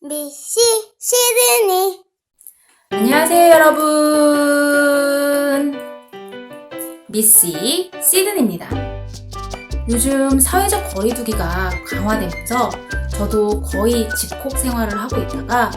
미시 시드니 안녕하세요, 여러분. 미씨 시든입니다. 요즘 사회적 거리두기가 강화되면서 저도 거의 집콕 생활을 하고 있다가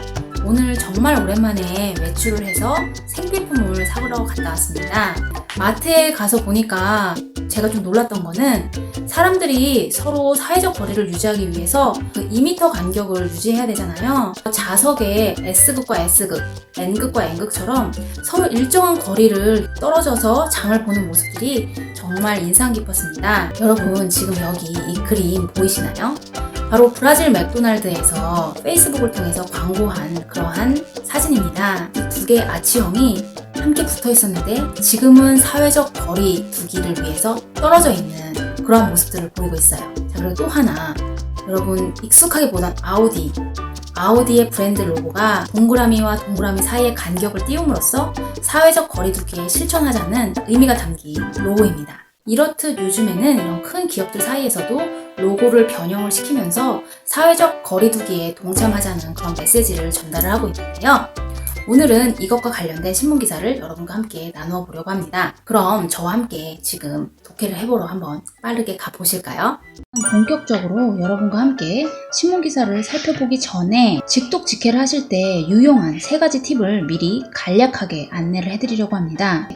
오늘 정말 오랜만에 외출을 해서 생필품을 사보러 갔다 왔습니다. 마트에 가서 보니까 제가 좀 놀랐던 거는 사람들이 서로 사회적 거리를 유지하기 위해서 그 2m 간격을 유지해야 되잖아요. 좌석에 S극과 S극, N극과 N극처럼 서로 일정한 거리를 떨어져서 장을 보는 모습들이 정말 인상 깊었습니다. 여러분, 지금 여기 이 그림 보이시나요? 바로 브라질 맥도날드에서 페이스북을 통해서 광고한 그러한 사진입니다. 이 두 개의 아치형이 함께 붙어 있었는데 지금은 사회적 거리 두기를 위해서 떨어져 있는 그러한 모습들을 보이고 있어요. 자, 그리고 또 하나. 여러분, 익숙하게 보던 아우디. 아우디의 브랜드 로고가 동그라미와 동그라미 사이의 간격을 띄움으로써 사회적 거리두기에 실천하자는 의미가 담긴 로고입니다. 이렇듯 요즘에는 이런 큰 기업들 사이에서도 로고를 변형을 시키면서 사회적 거리두기에 동참하자는 그런 메시지를 전달을 하고 있는데요. 오늘은 이것과 관련된 신문 기사를 여러분과 함께 나누어 보려고 합니다. 그럼 저와 함께 지금 독해를 해보러 한번 빠르게 가보실까요? 본격적으로 여러분과 함께 신문 기사를 살펴보기 전에 직독 직해를 하실 때 유용한 세 가지 팁을 미리 간략하게 안내를 해드리려고 합니다.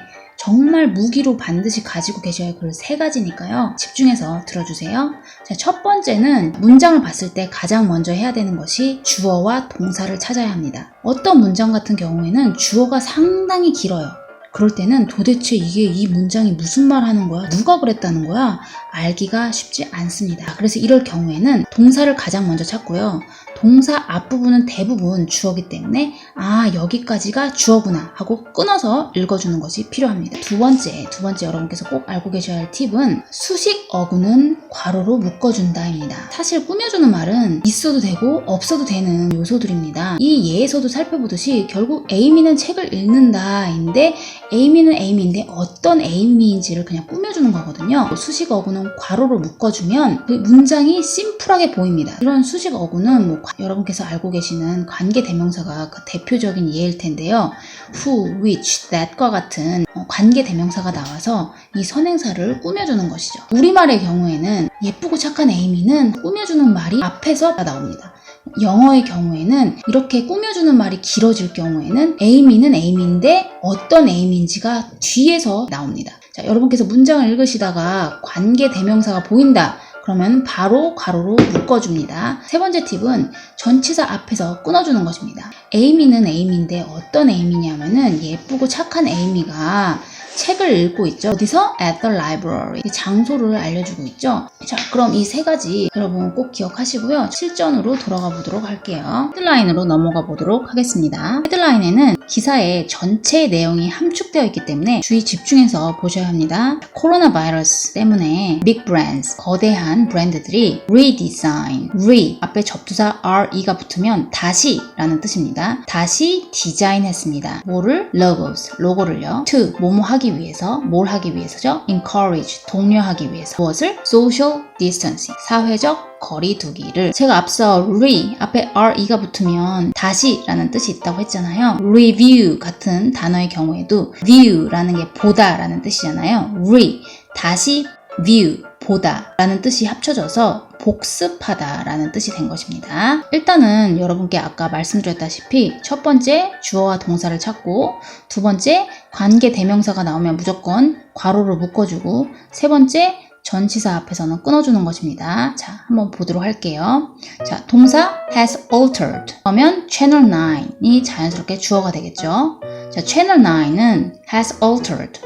정말 무기로 반드시 가지고 계셔야 할 그 세 가지니까요. 집중해서 들어주세요. 자, 첫 번째는 문장을 봤을 때 가장 먼저 해야 되는 것이 주어와 동사를 찾아야 합니다. 어떤 문장 같은 경우에는 주어가 상당히 길어요. 그럴 때는 도대체 이게 이 문장이 무슨 말 하는 거야? 누가 그랬다는 거야? 알기가 쉽지 않습니다. 그래서 이럴 경우에는 동사를 가장 먼저 찾고요. 동사 앞부분은 대부분 주어기 때문에 아 여기까지가 주어구나 하고 끊어서 읽어주는 것이 필요합니다. 두 번째, 두 번째 여러분께서 꼭 알고 계셔야 할 팁은 수식 어구는 괄호로 묶어준다입니다. 사실 꾸며주는 말은 있어도 되고 없어도 되는 요소들입니다. 이 예에서도 살펴보듯이 결국 에이미는 책을 읽는다인데 에이미는 에이미인데 어떤 에이미인지를 그냥 꾸며주는 거거든요. 수식 어구는 괄호로 묶어주면 그 문장이 심플하게 보입니다. 이런 수식 어구는 뭐 여러분께서 알고 계시는 관계 대명사가 그 대표적인 예일 텐데요. who, which, that과 같은 어, 관계 대명사가 나와서 이 선행사를 꾸며주는 것이죠. 우리말의 경우에는 예쁘고 착한 에이미는 꾸며주는 말이 앞에서 나옵니다. 영어의 경우에는 이렇게 꾸며주는 말이 길어질 경우에는 에이미는 에이미인데 어떤 에이미인지가 뒤에서 나옵니다. 자, 여러분께서 문장을 읽으시다가 관계 대명사가 보인다. 그러면 바로 가로로 묶어줍니다. 세 번째 팁은 전치사 앞에서 끊어주는 것입니다. 에이미는 에이미인데 어떤 에이미냐면은 예쁘고 착한 에이미가 책을 읽고 있죠. 어디서? At the library. 장소를 알려주고 있죠. 자, 그럼 이 세 가지 여러분 꼭 기억하시고요. 실전으로 돌아가 보도록 할게요. 헤드라인으로 넘어가 보도록 하겠습니다. 헤드라인에는 기사의 전체 내용이 함축되어 있기 때문에 주의 집중해서 보셔야 합니다. 코로나 바이러스 때문에 빅 브랜드, 거대한 브랜드들이 redesign, re 앞에 접두사 re가 붙으면 다시 라는 뜻입니다. 다시 디자인했습니다. 뭐를? logos, 로고를요. to, 뭐뭐 하기 위해서, 뭘 하기 위해서죠? encourage, 독려하기 위해서. 무엇을? social distancing, 사회적 거리 두기를 제가 앞서 re 앞에 re가 붙으면 다시라는 뜻이 있다고 했잖아요. review 같은 단어의 경우에도 view라는 게 보다라는 뜻이잖아요. re 다시 view 보다라는 뜻이 합쳐져서 복습하다라는 뜻이 된 것입니다. 일단은 여러분께 아까 말씀드렸다시피 첫 번째 주어와 동사를 찾고 두 번째 관계 대명사가 나오면 무조건 괄호로 묶어주고 세 번째 전치사 앞에서는 끊어주는 것입니다. 자, 한번 보도록 할게요. 자, 동사 has altered. 그러면 channel 9이 자연스럽게 주어가 되겠죠. 자, channel 9은 has altered.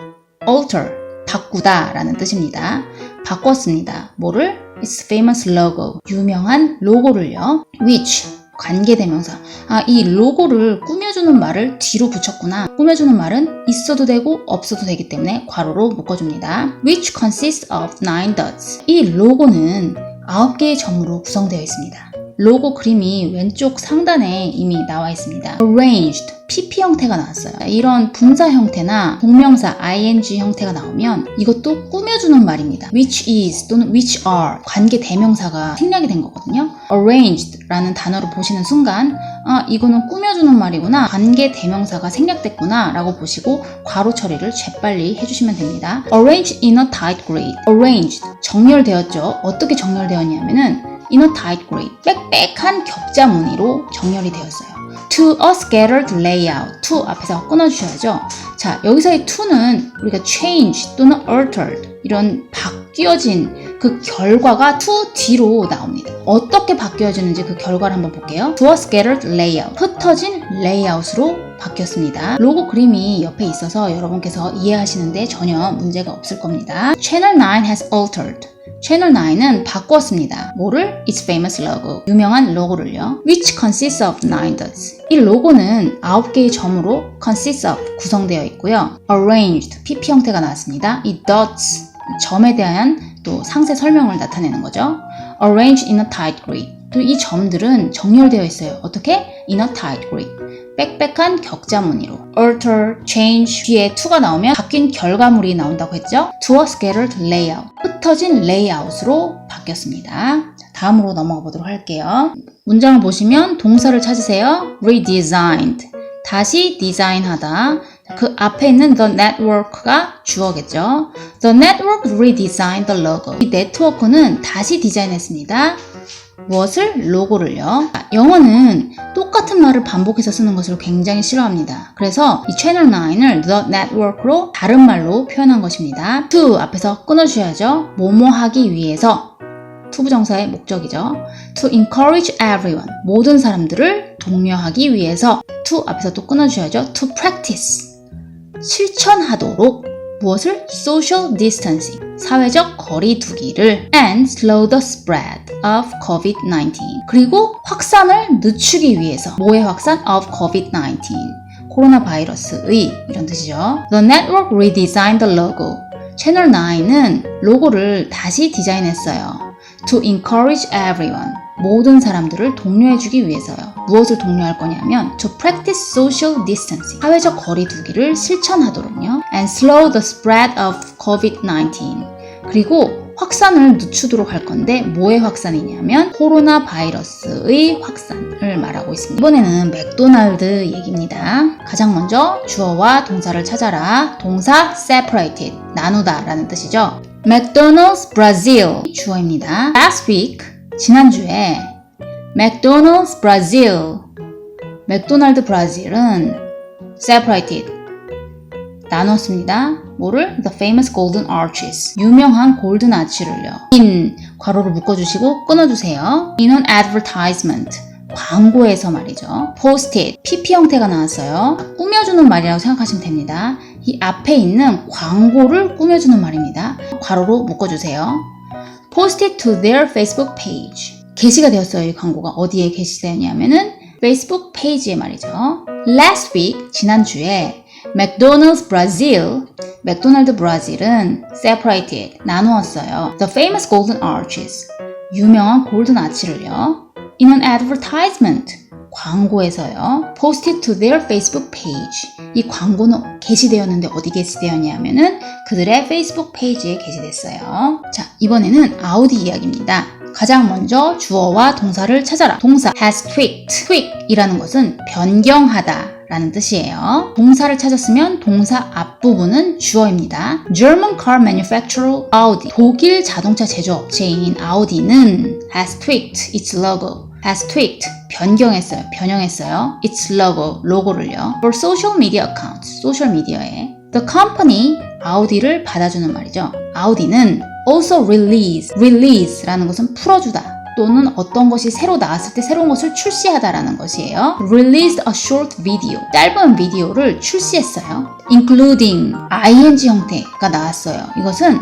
alter, 바꾸다 라는 뜻입니다. 바꿨습니다. 뭐를? Its famous logo. 유명한 로고를요. which, 관계대명사. 아, 이 로고를 꾸며주는 말을 뒤로 붙였구나. 꾸며주는 말은 있어도 되고 없어도 되기 때문에 괄호로 묶어줍니다. which consists of nine dots. 이 로고는 9개의 점으로 구성되어 있습니다. 로고 그림이 왼쪽 상단에 이미 나와 있습니다. arranged PP 형태가 나왔어요. 이런 분사 형태나 동명사 ing 형태가 나오면 이것도 꾸며주는 말입니다. which is 또는 which are 관계 대명사가 생략이 된 거거든요. arranged라는 단어를 보시는 순간 아 이거는 꾸며주는 말이구나 관계 대명사가 생략됐구나 라고 보시고 괄호 처리를 재빨리 해주시면 됩니다. arranged in a tight grid arranged 정렬되었죠. 어떻게 정렬되었냐면은 in a tight grid 빽빽한 격자 무늬로 정렬이 되었어요. to a scattered layout. to 앞에서 끊어주셔야죠. 자, 여기서의 to는 우리가 change 또는 altered 이런 바 뀌어진 그 결과가 to 뒤로 나옵니다. 어떻게 바뀌어지는지 그 결과를 한번 볼게요. to a scattered layout. 흩어진 레이아웃으로 바뀌었습니다. 로고 그림이 옆에 있어서 여러분께서 이해하시는데 전혀 문제가 없을 겁니다. Channel 9 has altered. 채널 9은 바꿨습니다. 뭐를? Its famous logo. 유명한 로고를요. Which consists of nine dots. 이 로고는 9개의 점으로 consists of 구성되어 있고요. Arranged, PP 형태가 나왔습니다. 이 dots, 점에 대한 또 상세 설명을 나타내는 거죠. Arranged in a tight grid. 또 이 점들은 정렬되어 있어요. 어떻게? In a tight grid. 빽빽한 격자 무늬로 alter, change 뒤에 to가 나오면 바뀐 결과물이 나온다고 했죠. to a scattered layout 흩어진 레이아웃으로 바뀌었습니다. 자, 다음으로 넘어가 보도록 할게요. 문장을 보시면 동사를 찾으세요. redesigned 다시 디자인하다 그 앞에 있는 the network가 주어겠죠. The network redesigned the logo. 이 네트워크는 다시 디자인했습니다. 무엇을? 로고를요. 아, 영어는 똑같은 말을 반복해서 쓰는 것을 굉장히 싫어합니다. 그래서 이 채널 9을 the network로 다른 말로 표현한 것입니다. to 앞에서 끊어주셔야죠. 뭐뭐 하기 위해서 투부정사의 목적이죠. to encourage everyone 모든 사람들을 독려하기 위해서 to 앞에서 또 끊어주셔야죠. to practice 실천하도록 무엇을? social distancing 사회적 거리 두기를 and slow the spread of COVID-19 그리고 확산을 늦추기 위해서 뭐의 확산? of COVID-19 코로나 바이러스의 이런 뜻이죠. The network redesigned the logo 채널 9은 로고를 다시 디자인했어요. To encourage everyone 모든 사람들을 독려해주기 위해서요. 무엇을 독려할 거냐면 to practice social distancing 사회적 거리 두기를 실천하도록요. and slow the spread of COVID-19 그리고 확산을 늦추도록 할 건데 뭐의 확산이냐면 코로나 바이러스의 확산을 말하고 있습니다. 이번에는 맥도날드 얘기입니다. 가장 먼저 주어와 동사를 찾아라. 동사 separated 나누다 라는 뜻이죠. McDonald's Brazil 주어입니다. Last week 지난주에 McDonald's Brazil 맥도날드 브라질은 separated 나눴습니다. 뭐를? The famous golden arches. 유명한 골든 아치를요. in 괄호로 묶어주시고 끊어주세요. in an advertisement. 광고에서 말이죠. post-it. pp 형태가 나왔어요. 꾸며주는 말이라고 생각하시면 됩니다. 이 앞에 있는 광고를 꾸며주는 말입니다. 괄호로 묶어주세요. Post-it to their Facebook page. 게시가 되었어요. 이 광고가 어디에 게시되었냐면은 페이스북 페이지에 말이죠. Last week 지난주에 맥도날드 브라질 맥도날드 브라질은 separated 나누었어요. The famous golden arches 유명한 골든 아치를요. In an advertisement 광고에서요. Posted to their Facebook page 이 광고는 게시되었는데 어디 게시되었냐면은 그들의 페이스북 페이지에 게시됐어요. 자 이번에는 아우디 이야기입니다. 가장 먼저 주어와 동사를 찾아라. 동사 has tweaked. tweak이라는 것은 변경하다. 라는 뜻이에요. 동사를 찾았으면 동사 앞부분은 주어입니다. German car manufacturer Audi. 독일 자동차 제조업체인 아우디는 has tweaked its logo. has tweaked 변경했어요. 변형했어요. its logo 로고를요. for social media accounts. 소셜 미디어에 the company 아우디를 받아주는 말이죠. 아우디는 also release. release라는 것은 풀어주다. 또는 어떤 것이 새로 나왔을 때 새로운 것을 출시하다라는 것이에요. released a short video. 짧은 비디오를 출시했어요. including ing 형태가 나왔어요. 이것은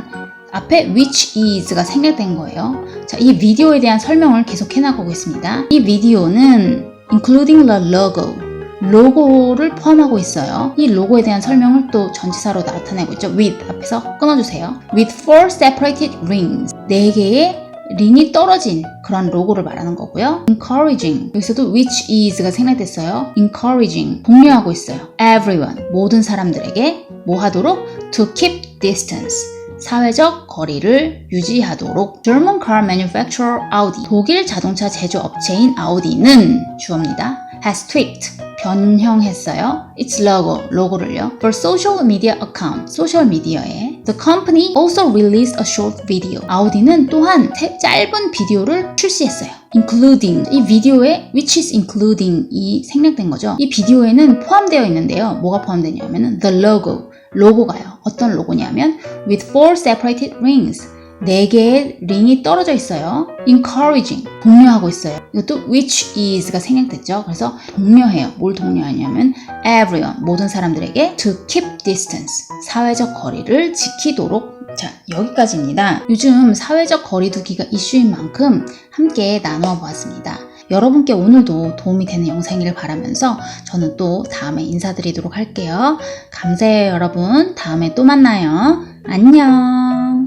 앞에 which is가 생략된 거예요. 자, 이 비디오에 대한 설명을 계속 해나가고 있습니다. 이 비디오는 including the logo 로고를 포함하고 있어요. 이 로고에 대한 설명을 또 전치사로 나타내고 있죠. with 앞에서 끊어주세요. with four separated rings 네 개의 링이 떨어진 그런 로고를 말하는 거고요. encouraging 여기서도 which is가 생략됐어요. encouraging 독려하고 있어요. everyone 모든 사람들에게 뭐 하도록 to keep distance 사회적 거리를 유지하도록 German car manufacturer Audi 독일 자동차 제조 업체인 아우디는 주어입니다. has tweaked 변형했어요. its logo 로고를요. for social media account 소셜 미디어에 the company also released a short video 아우디는 또한 태- 짧은 비디오를 출시했어요. including 이 비디오에 which is including 이 생략된 거죠. 이 비디오에는 포함되어 있는데요. 뭐가 포함되냐면은 the logo 로고가요. 어떤 로고냐면 with four separated rings 네 개의 링이 떨어져 있어요. encouraging 독려하고 있어요. 이것도 which is가 생략됐죠. 그래서 독려해요. 뭘 독려하냐면 everyone 모든 사람들에게 to keep distance 사회적 거리를 지키도록 자 여기까지입니다. 요즘 사회적 거리두기가 이슈인 만큼 함께 나누어 보았습니다. 여러분께 오늘도 도움이 되는 영상이길 바라면서 저는 또 다음에 인사드리도록 할게요. 감사해요 여러분. 다음에 또 만나요. 안녕.